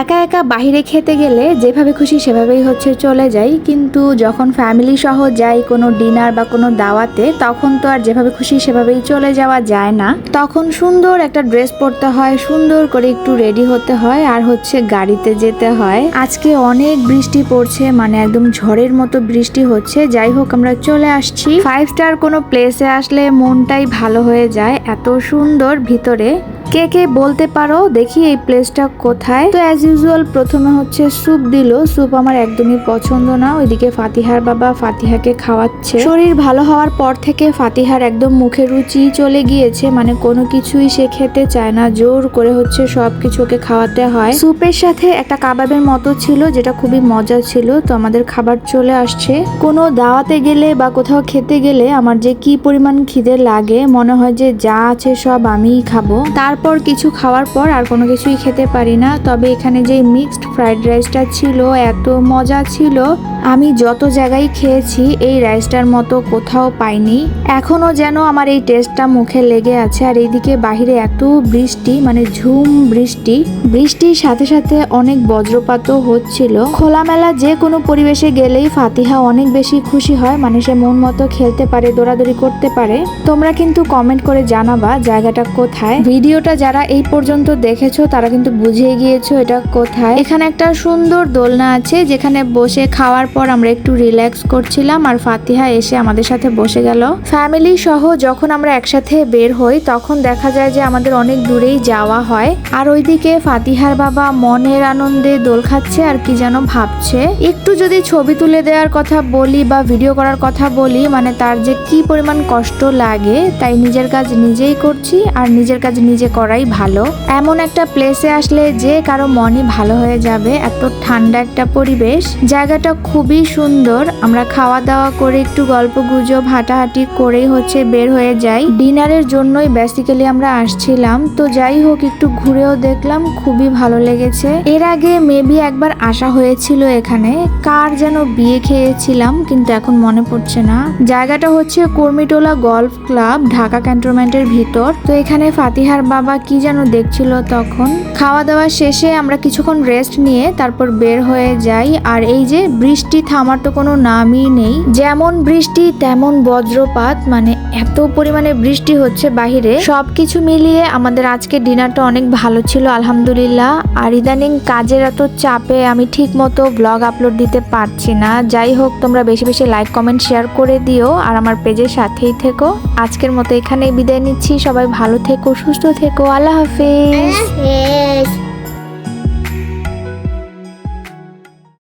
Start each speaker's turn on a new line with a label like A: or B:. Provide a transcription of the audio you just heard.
A: একা একা বাইরে খেতে গেলে যেভাবে খুশি সেভাবেই হচ্ছে চলে যাই। কিন্তু যখন ফ্যামিলি সহ যাই কোনো ডিনার বা কোনো দাওয়াতে, তখন তো আর যেভাবে খুশি সেভাবেই চলে যাওয়া যায় না। তখন সুন্দর একটা ড্রেস পরতে হয়, সুন্দর করে একটু রেডি হতে হয়, আর হচ্ছে গাড়িতে যেতে হয়। আজকে অনেক বৃষ্টি পড়ছে মানে একদম ঝড়ের মতো বৃষ্টি হচ্ছে। যাই হোক, আমরা চলে আসছি। ফাইভ স্টার কোনো প্লেসে আসলে মনটাই ভালো হয়ে যায়, এত সুন্দর ভিতরে। কে কে বলতে পারো? দেখি এই প্লেসটা কোথায়। তো অ্যাজ ইউজুয়াল প্রথমে হচ্ছে স্যুপ দিল। স্যুপ আমার একদমই পছন্দ না। ওইদিকে ফাতিহার বাবা ফাতিহাকে খাওয়াচ্ছে। শরীর ভালো হওয়ার পর থেকে ফাতিহার একদম মুখে রুচি চলে গিয়েছে। মানে কোনো কিছুই সে খেতে চায় না। জোর করে হচ্ছে সব কিছু ওকে খাওয়াতে হয়। স্যুপের সাথে একটা কাবাবের মতো ছিল, যেটা খুবই মজা ছিল। তো আমাদের খাবার চলে আসছে। কোনো দাওয়াতে গেলে বা কোথাও খেতে গেলে আমার যে কি পরিমাণ খিদে লাগে, মনে হয় যে যা আছে সব আমিই খাব। তারপর কিছু খাওয়ার পর আর কোনো কিছুই খেতে পারি না। তবে এখানে যে মিক্সড ফ্রাইড রাইসটা ছিল, এত মজা ছিল। আমি যত জায়গায় খেয়েছি, এই রাইসটার মতো কোথাও পাইনি। এখনও যেন আমার এই টেস্টটা মুখে লেগে আছে আর এইদিকে বাহিরে এত বৃষ্টি মানে ঝুম বৃষ্টি। বৃষ্টির সাথে সাথে অনেক বজ্রপাতও হচ্ছিল। খোলামেলা যে কোনো পরিবেশে গেলেই ফাতিহা অনেক বেশি খুশি হয় মানে সে মন মতো খেলতে পারে, দৌড়াদৌড়ি করতে পারে। তোমরা কিন্তু কমেন্ট করে জানাবা জায়গাটা কোথায়। ভিডিওটা যারা এই পর্যন্ত দেখেছ, তারা কিন্তু বুঝে গিয়েছো এটা কোথায়। এখানে একটা সুন্দর দোলনা আছে, যেখানে বসে খাওয়ার পর আমরা একটু রিল্যাক্স করছিলাম আর ফাতিহা এসে আমাদের সাথে বসে গেল। ফ্যামিলি সহ যখন আমরা একসাথে বের হই, তখন দেখা যায় যে আমাদের অনেক দূরেই যাওয়া হয়। আর ওইদিকে ফাতিহার বাবা মনের আনন্দে দোল খাচ্ছে আর কি যেন ভাবছে। একটু যদি ছবি তুলে দেওয়ার কথা বলি বা ভিডিও করার কথা বলি মানে তার যে কি পরিমাণ কষ্ট লাগে, তাই নিজের কাজ নিজেই করছি আর নিজের কাজ নিজে করাই ভালো। এমন একটা প্লেসে আসলে যে কারও মনই ভালো হয়ে যাবে, এত ঠান্ডা একটা পরিবেশ। জায়গাটা খুবই সুন্দর। আমরা খাওয়া দাওয়া করে একটু গল্প গুজব হাঁটাহাঁটি করেই হচ্ছে বের হয়ে যাই। ডিনারের জন্যই বেসিক্যালি আমরা আসছিলাম। তো যাই হোক, একটু ঘুরেও দেখলাম, খুবই ভালো লেগেছে। এর আগে মেবি একবার আসা হয়েছিল এখানে। কার যেন বিয়ে খেয়েছিলাম, কিন্তু এখন মনে পড়ছে না। জায়গাটা হচ্ছে কর্মিটোলা গলফ ক্লাব, ঢাকা ক্যান্টনমেন্টের ভিতর। তো এখানে ফাতিহার বাবা কি যেন দেখছিল তখন। খাওয়া দাওয়া শেষে আমরা কিছুক্ষণ রেস্ট নিয়ে তারপর বের হয়ে যাই। আর এই যে বৃষ্টি থামার তো কোনো নামই নেই। যেমন বৃষ্টি, তেমন বজ্রপাত মানে এত পরিমাণে বৃষ্টি হচ্ছে বাহিরে। সবকিছু মিলিয়ে আমাদের আজকে ডিনারটা অনেক ভালো ছিল, আলহামদুলিল্লাহ। আর ইদানিং কাজের এত চাপে আমি ঠিক মতো ব্লগ আপলোড দিতে পারছি না। যাই হোক, তোমরা বেশি বেশি লাইক কমেন্ট শেয়ার করে দিও। আর আমার পেজের সাথেই থেকো। আজকের মতো এখানেই বিদায় নিচ্ছি। সবাই ভালো থেকো, সুস্থ থেকো। আল্লাহ হাফিজ.